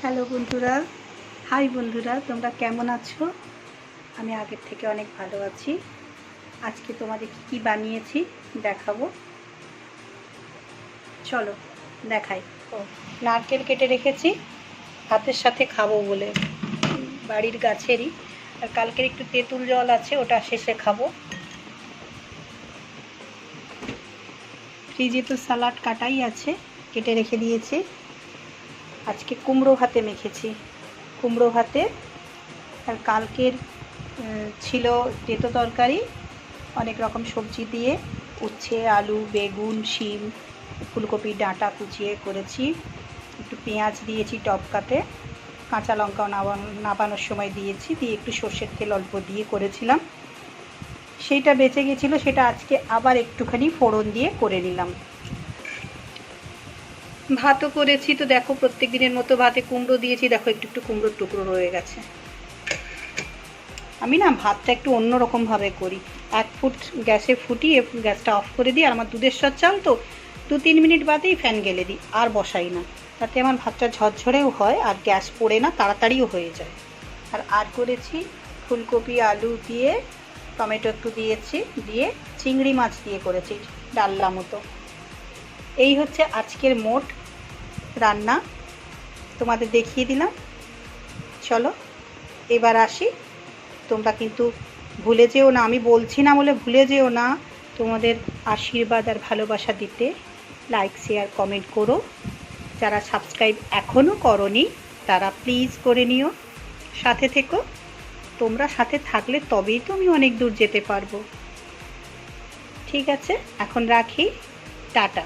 Hello বন্ধুরা। High বন্ধুরা, তোমরা কেমন আছো? আমি আগের থেকে অনেক ভালো আছি। আজকে তোমাদের কী কী বানিয়েছি দেখাবো। চলো, দেখাই। ও, নারকেল কেটে রেখেছি। ভাতের সাথে খাব বলে। বাড়ির গাছেরই। আর কালকের একটু তেঁতুল জল আছে, ওটা শেষে খাব। ফ্রিজে তো স্যালাড কাটাই আছে, কেটে রেখে দিয়েছি। আজকে কুমড়ো ভাতে মেখেছি। কুমড়ো ভাতে আর কালকের ছিল তেতো তরকারি, অনেক রকম সবজি দিয়ে উচ্ছে, আলু, বেগুন, শিম ফুলকপির ডাঁটা কুচিয়ে করেছি। একটু পেঁয়াজ দিয়েছি টপ কাটে কাঁচা লঙ্কাও নাবানো, নাবানোর সময় দিয়েছি, দিয়ে একটু সর্ষের তেল অল্প দিয়ে করেছিলাম। সেইটা বেঁচে গেছিল, সেটা আজকে আবার একটুখানি ফোড়ন দিয়ে করে নিলাম। ভাতও করেছি। তো দেখো প্রত্যেক দিনের মতো ভাতে কুমড়ো দিয়েছি। দেখো একটু একটু কুমড়োর টুকরো রয়ে গেছে। আমি না ভাতটা একটু অন্যরকমভাবে করি। এক ফুট গ্যাসে ফুটিয়ে গ্যাসটা অফ করে দিই। আর আমার দুধের স্বাদ চাল তো দু তিন মিনিট বাদেই ফ্যান গেলে দিই। আর বসাই না। তাতে আমার ভাতটা ঝরঝরেও হয় আর গ্যাস পড়ে না, তাড়াতাড়িও হয়ে যায়। আর আর করেছি ফুলকপি, আলু দিয়ে টমেটো একটু দিয়েছি। দিয়ে চিংড়ি মাছ দিয়ে করেছি ডাল্লা মতো। এই হচ্ছে আজকের মোট রান্না তোমাদের দেখিয়ে দিলাম। চলো, এবার আসি। তোমরা কিন্তু ভুলে যেও না, আমি বলছি না বলে ভুলে যেও না। তোমাদের আশীর্বাদ আর ভালোবাসা দিতে লাইক শেয়ার কমেন্ট করো। যারা সাবস্ক্রাইব এখনও করনি, তারা প্লিজ করে নিও। সাথে থেকো। তোমরা সাথে থাকলে তবেই তো আমি অনেক দূর যেতে পারব। ঠিক আছে, এখন রাখি। টাটা।